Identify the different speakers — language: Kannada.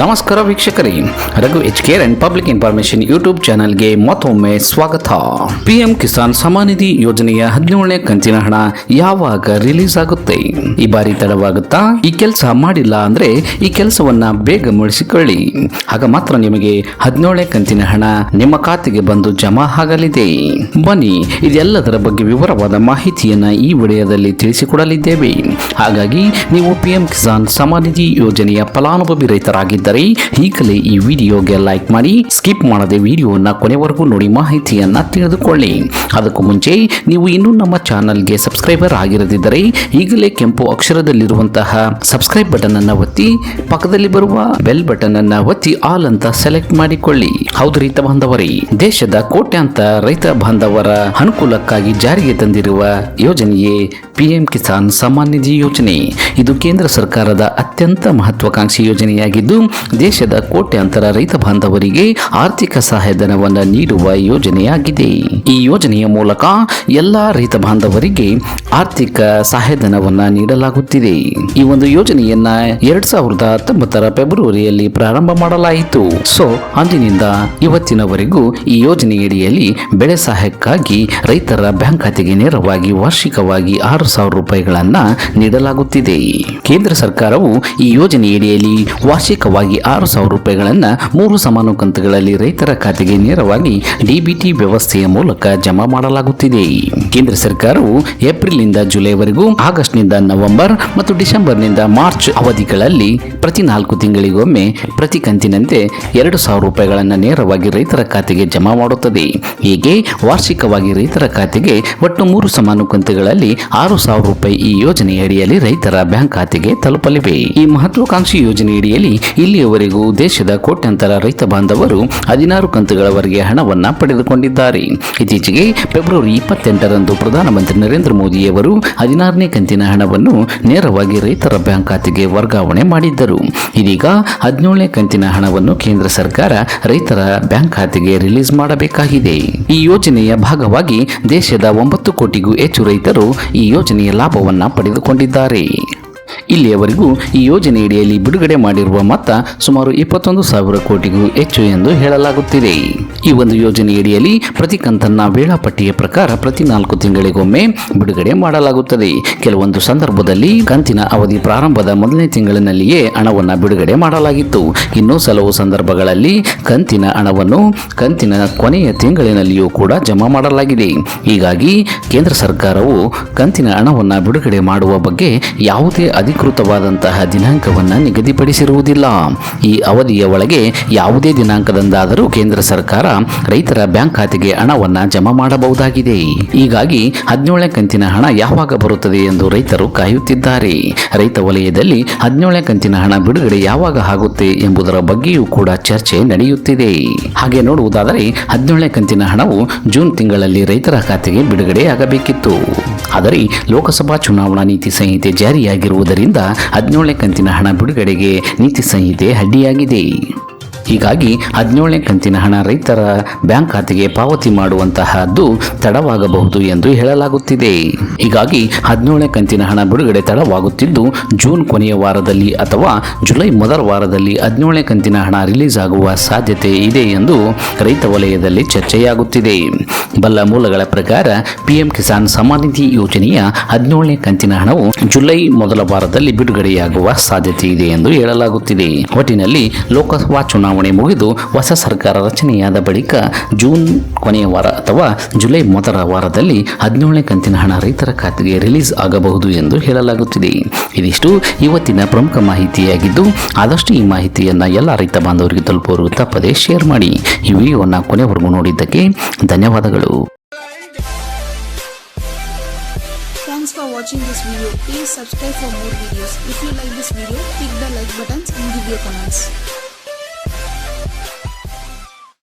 Speaker 1: ನಮಸ್ಕಾರ ವೀಕ್ಷಕರೇ. Raghu H care and public information YouTube ಚಾನೆಲ್ಗೆ ಮತ್ತೊಮ್ಮೆ ಸ್ವಾಗತ. ಪಿಎಂ ಕಿಸಾನ್ ಸಮಾನಿಧಿ ನಿಧಿ ಯೋಜನೆಯ ಹದಿನೇಳನೇ ಕಂತಿನ ಹಣ ಯಾವಾಗ ರಿಲೀಸ್ ಆಗುತ್ತೆ? ಈ ಬಾರಿ ತಡವಾಗುತ್ತಾ? ಈ ಕೆಲಸ ಮಾಡಿಲ್ಲ ಅಂದ್ರೆ ಈ ಕೆಲಸವನ್ನ ಬೇಗ ಮುಗಿಸಿಕೊಳ್ಳಿ. ಆಗ ಮಾತ್ರ ನಿಮಗೆ ಹದಿನೇಳನೇ ಕಂತಿನ ಹಣ ನಿಮ್ಮ ಖಾತೆಗೆ ಬಂದು ಜಮಾ ಆಗಲಿದೆ. ಬನ್ನಿ, ಇದೆಲ್ಲದರ ಬಗ್ಗೆ ವಿವರವಾದ ಮಾಹಿತಿಯನ್ನ ಈ ವಿಡಿಯೋದಲ್ಲಿ ತಿಳಿಸಿಕೊಡಲಿದ್ದೇವೆ. ಹಾಗಾಗಿ, ನೀವು ಪಿಎಂ ಕಿಸಾನ್ ಸಮಾನಿಧಿ ಯೋಜನೆಯ ಫಲಾನುಭವಿ ರೈತರಾಗಿದ್ದರೆ ಈಗಲೇ ಈ ವಿಡಿಯೋಗೆ ಲೈಕ್ ಮಾಡಿ ಸ್ಕಿಪ್ ಮಾಡದೆ ವಿಡಿಯೋನ ಕೊನೆವರೆಗೂ ನೋಡಿ ಮಾಹಿತಿಯನ್ನ ತಿಳಿದುಕೊಳ್ಳಿ. ಅದಕ್ಕೂ ಮುಂಚೆ, ನೀವು ಇನ್ನೂ ನಮ್ಮ ಚಾನಲ್ಗೆ ಸಬ್ಸ್ಕ್ರೈಬರ್ ಆಗಿರದಿದ್ದರೆ, ಈಗಲೇ ಕೆಂಪು ಅಕ್ಷರದಲ್ಲಿರುವಂತಹ ಸಬ್ಸ್ಕ್ರೈಬ್ ಬಟನ್ ಅನ್ನ ಒತ್ತಿ, ಪಕ್ಕದಲ್ಲಿ ಬರುವ ಬೆಲ್ ಬಟನ್ ಅನ್ನ ಒತ್ತಿ ಆಲ್ ಅಂತ ಸೆಲೆಕ್ಟ್ ಮಾಡಿಕೊಳ್ಳಿ. ಹೌದು ರೈತ ಬಾಂಧವರೇ, ದೇಶದ ಕೋಟ್ಯಾಂತ ರೈತ ಬಾಂಧವರ ಅನುಕೂಲಕ್ಕಾಗಿ ಜಾರಿಗೆ ತಂದಿರುವ ಯೋಜನೆಯೇ ಪಿಎಂ ಕಿಸಾನ್ ಸಮ್ಮಾನ್ ನಿಧಿ ಯೋಜನೆ. ಇದು ಕೇಂದ್ರ ಸರ್ಕಾರದ ಅತ್ಯಂತ ಮಹತ್ವಾಕಾಂಕ್ಷಿ ಯೋಜನೆಯಾಗಿದ್ದು ದೇಶದ ಕೋಟ್ಯಾಂತರ ರೈತ ಬಾಂಧವರಿಗೆ ಆರ್ಥಿಕ ಸಹಾಯಧನವನ್ನು ನೀಡುವ ಯೋಜನೆಯಾಗಿದೆ. ಈ ಯೋಜನೆಯ ಮೂಲಕ ಎಲ್ಲ ರೈತ ಬಾಂಧವರಿಗೆ ಆರ್ಥಿಕ ಸಹಾಯಧನವನ್ನು ನೀಡಲಾಗುತ್ತಿದೆ. ಈ ಒಂದು ಯೋಜನೆಯನ್ನ ಎರಡ್ ಸಾವಿರದ ಹತ್ತೊಂಬತ್ತರ ಫೆಬ್ರವರಿಯಲ್ಲಿ ಪ್ರಾರಂಭ ಮಾಡಲಾಯಿತು. ಸೊ, ಅಂದಿನಿಂದ ಇವತ್ತಿನವರೆಗೂ ಈ ಯೋಜನೆಯಡಿಯಲ್ಲಿ ಬೆಳೆ ಸಹಾಯಕ್ಕಾಗಿ ರೈತರ ಬ್ಯಾಂಕ್ ಖಾತೆಗೆ ನೇರವಾಗಿ ವಾರ್ಷಿಕವಾಗಿ ಆರು ಸಾವಿರ ರೂಪಾಯಿಗಳನ್ನ ನೀಡಲಾಗುತ್ತಿದೆ. ಕೇಂದ್ರ ಸರ್ಕಾರವು ಈ ಯೋಜನೆಯಡಿಯಲ್ಲಿ ವಾರ್ಷಿಕವಾಗಿ ಆರು ಸಾವಿರ ರೂಪಾಯಿಗಳನ್ನು ಮೂರು ಸಮಾನ ಕಂತುಗಳಲ್ಲಿ ರೈತರ ಖಾತೆಗೆ ನೇರವಾಗಿ ಡಿಬಿಟಿ ವ್ಯವಸ್ಥೆಯ ಮೂಲಕ ಜಮಾ ಮಾಡಲಾಗುತ್ತಿದೆ. ಕೇಂದ್ರ ಸರ್ಕಾರವು ಏಪ್ರಿಲ್ನಿಂದ ಜುಲೈವರೆಗೂ ಆಗಸ್ಟ್ನಿಂದ ನವೆಂಬರ್ ಮತ್ತು ಡಿಸೆಂಬರ್ನಿಂದ ಮಾರ್ಚ್ ಅವಧಿಗಳಲ್ಲಿ ಪ್ರತಿ ನಾಲ್ಕು ತಿಂಗಳಿಗೊಮ್ಮೆ ಪ್ರತಿ ಕಂತಿನಂತೆ ಎರಡು ಸಾವಿರ ರೂಪಾಯಿಗಳನ್ನು ನೇರವಾಗಿ ರೈತರ ಖಾತೆಗೆ ಜಮಾ ಮಾಡುತ್ತದೆ. ಹೀಗೆ ವಾರ್ಷಿಕವಾಗಿ ರೈತರ ಖಾತೆಗೆ ಒಟ್ಟು ಮೂರು ಸಮಾನ ಕಂತುಗಳಲ್ಲಿ ಆರು ಸಾವಿರ ರೂಪಾಯಿ ಈ ಯೋಜನೆಯಡಿಯಲ್ಲಿ ರೈತರ ಬ್ಯಾಂಕ್ ಖಾತೆಗೆ ತಲುಪಲಿವೆ. ಈ ಮಹತ್ವಾಕಾಂಕ್ಷಿ ಯೋಜನೆಯಡಿಯಲ್ಲಿ ಇಲ್ಲಿಯವರೆಗೂ ದೇಶದ ಕೋಟ್ಯಂತರ ರೈತ ಬಾಂಧವರು ಹದಿನಾರು ಕಂತುಗಳವರೆಗೆ ಹಣವನ್ನು ಪಡೆದುಕೊಂಡಿದ್ದಾರೆ. ಇತ್ತೀಚೆಗೆ ಫೆಬ್ರವರಿ ಇಪ್ಪತ್ತೆಂಟರಂದು ಪ್ರಧಾನಮಂತ್ರಿ ನರೇಂದ್ರ ಮೋದಿಯವರು ಹದಿನಾರನೇ ಕಂತಿನ ಹಣವನ್ನು ನೇರವಾಗಿ ರೈತರ ಬ್ಯಾಂಕ್ ಖಾತೆಗೆ ವರ್ಗಾವಣೆ ಮಾಡಿದ್ದರು. ಇದೀಗ ಹದಿನೇಳನೇ ಕಂತಿನ ಹಣವನ್ನು ಕೇಂದ್ರ ಸರ್ಕಾರ ರೈತರ ಬ್ಯಾಂಕ್ ಖಾತೆಗೆ ರಿಲೀಸ್ ಮಾಡಬೇಕಾಗಿದೆ. ಈ ಯೋಜನೆಯ ಭಾಗವಾಗಿ ದೇಶದ ಒಂಬತ್ತು ಕೋಟಿಗೂ ಹೆಚ್ಚು ರೈತರು ಈ ಯೋಜನೆಯ ಲಾಭವನ್ನು ಪಡೆದುಕೊಂಡಿದ್ದಾರೆ. ಇಲ್ಲಿಯವರೆಗೂ ಈ ಯೋಜನೆಯಡಿಯಲ್ಲಿ ಬಿಡುಗಡೆ ಮಾಡಿರುವ ಮೊತ್ತ ಸುಮಾರು ಇಪ್ಪತ್ತೊಂದು ಸಾವಿರ ಕೋಟಿಗೂ ಹೆಚ್ಚು ಎಂದು ಹೇಳಲಾಗುತ್ತಿದೆ. ಈ ಒಂದು ಯೋಜನೆಯಡಿಯಲ್ಲಿ ಪ್ರತಿ ಕಂತನ್ನ ವೇಳಾಪಟ್ಟಿಯ ಪ್ರಕಾರ ಪ್ರತಿ ನಾಲ್ಕು ತಿಂಗಳಿಗೊಮ್ಮೆ ಬಿಡುಗಡೆ ಮಾಡಲಾಗುತ್ತದೆ. ಕೆಲವೊಂದು ಸಂದರ್ಭದಲ್ಲಿ ಕಂತಿನ ಅವಧಿ ಪ್ರಾರಂಭದ ಮೊದಲನೇ ತಿಂಗಳಿನಲ್ಲಿಯೇ ಹಣವನ್ನು ಬಿಡುಗಡೆ ಮಾಡಲಾಗಿತ್ತು. ಇನ್ನು ಕೆಲವು ಸಂದರ್ಭಗಳಲ್ಲಿ ಕಂತಿನ ಹಣವನ್ನು ಕಂತಿನ ಕೊನೆಯ ತಿಂಗಳಿನಲ್ಲಿಯೂ ಕೂಡ ಜಮಾ ಮಾಡಲಾಗಿದೆ. ಹೀಗಾಗಿ ಕೇಂದ್ರ ಸರ್ಕಾರವು ಕಂತಿನ ಹಣವನ್ನು ಬಿಡುಗಡೆ ಮಾಡುವ ಬಗ್ಗೆ ಯಾವುದೇ ಅಧಿಕೃತವಾದಂತಹ ದಿನಾಂಕವನ್ನು ನಿಗದಿಪಡಿಸಿರುವುದಿಲ್ಲ. ಈ ಅವಧಿಯ ಒಳಗೆ ಯಾವುದೇ ದಿನಾಂಕದಂದಾದರೂ ಕೇಂದ್ರ ಸರ್ಕಾರ ರೈತರ ಬ್ಯಾಂಕ್ ಖಾತೆಗೆ ಹಣವನ್ನು ಜಮಾ ಮಾಡಬಹುದಾಗಿದೆ. ಹೀಗಾಗಿ ಹದಿನೇಳನೇ ಕಂತಿನ ಹಣ ಯಾವಾಗ ಬರುತ್ತದೆ ಎಂದು ರೈತರು ಕಾಯುತ್ತಿದ್ದಾರೆ. ರೈತ ವಲಯದಲ್ಲಿ ಹದಿನೇಳನೇ ಕಂತಿನ ಹಣ ಬಿಡುಗಡೆ ಯಾವಾಗ ಆಗುತ್ತೆ ಎಂಬುದರ ಬಗ್ಗೆಯೂ ಕೂಡ ಚರ್ಚೆ ನಡೆಯುತ್ತಿದೆ. ಹಾಗೆ ನೋಡುವುದಾದರೆ ಹದಿನೇಳನೇ ಕಂತಿನ ಹಣವು ಜೂನ್ ತಿಂಗಳಲ್ಲಿ ರೈತರ ಖಾತೆಗೆ ಬಿಡುಗಡೆಯಾಗಬೇಕಿತ್ತು. ಆದರೆ ಲೋಕಸಭಾ ಚುನಾವಣಾ ನೀತಿ ಸಂಹಿತೆ ಜಾರಿಯಾಗಿರುವುದರಿಂದ ಹದಿನೇಳನೇ ಕಂತಿನ ಹಣ ಬಿಡುಗಡೆಗೆ ನೀತಿ ಸಂಹಿತೆ ಅಡ್ಡಿಯಾಗಿದೆ. ಹೀಗಾಗಿ ಹದಿನೇಳನೇ ಕಂತಿನ ಹಣ ರೈತರ ಬ್ಯಾಂಕ್ ಖಾತೆಗೆ ಪಾವತಿ ಮಾಡುವಂತಹದ್ದು ತಡವಾಗಬಹುದು ಎಂದು ಹೇಳಲಾಗುತ್ತಿದೆ. ಹೀಗಾಗಿ ಹದಿನೇಳನೇ ಕಂತಿನ ಹಣ ಬಿಡುಗಡೆ ತಡವಾಗುತ್ತಿದ್ದು, ಜೂನ್ ಕೊನೆಯ ವಾರದಲ್ಲಿ ಅಥವಾ ಜುಲೈ ಮೊದಲ ವಾರದಲ್ಲಿ ಹದಿನೇಳನೇ ಕಂತಿನ ಹಣ ರಿಲೀಸ್ ಆಗುವ ಸಾಧ್ಯತೆ ಇದೆ ಎಂದು ರೈತ ವಲಯದಲ್ಲಿ ಚರ್ಚೆಯಾಗುತ್ತಿದೆ. ಬಲ್ಲ ಮೂಲಗಳ ಪ್ರಕಾರ ಪಿಎಂ ಕಿಸಾನ್ ಸಮ್ಮಾನ್ ನಿಧಿ ಯೋಜನೆಯ ಹದಿನೇಳನೇ ಕಂತಿನ ಹಣವು ಜುಲೈ ಮೊದಲ ವಾರದಲ್ಲಿ ಬಿಡುಗಡೆಯಾಗುವ ಸಾಧ್ಯತೆ ಇದೆ ಎಂದು ಹೇಳಲಾಗುತ್ತಿದೆ. ಒಟ್ಟಿನಲ್ಲಿ ಲೋಕಸಭಾ ಚುನಾವಣೆ ಮುಗಿದು ಹೊಸ ಸರ್ಕಾರ ರಚನೆಯಾದ ಬಳಿಕ ಜೂನ್ ಕೊನೆಯ ವಾರ ಅಥವಾ ಜುಲೈ ಮೊದಲ ವಾರದಲ್ಲಿ ಹದಿನೇಳನೇ ಕಂತಿನ ಹಣ ರೈತರ ಖಾತೆಗೆ ರಿಲೀಸ್ ಆಗಬಹುದು ಎಂದು ಹೇಳಲಾಗುತ್ತಿದೆ ಇದಿಷ್ಟು ಇವತ್ತಿನ ಪ್ರಮುಖ ಮಾಹಿತಿಯಾಗಿದ್ದು ಆದಷ್ಟು ಈ ಮಾಹಿತಿಯನ್ನು ಎಲ್ಲ ರೈತ ಬಾಂಧವರಿಗೆ ತಲುಪುವರು ತಪ್ಪದೆ ಶೇರ್ ಮಾಡಿ ಈ ವಿಡಿಯೋವನ್ನು ಕೊನೆವರೆಗೂ ನೋಡಿದ್ದಕ್ಕೆ ಧನ್ಯವಾದಗಳು
Speaker 2: Thanks for watching this video. Please subscribe for more videos. If you like this video, click the like buttons and give your comments.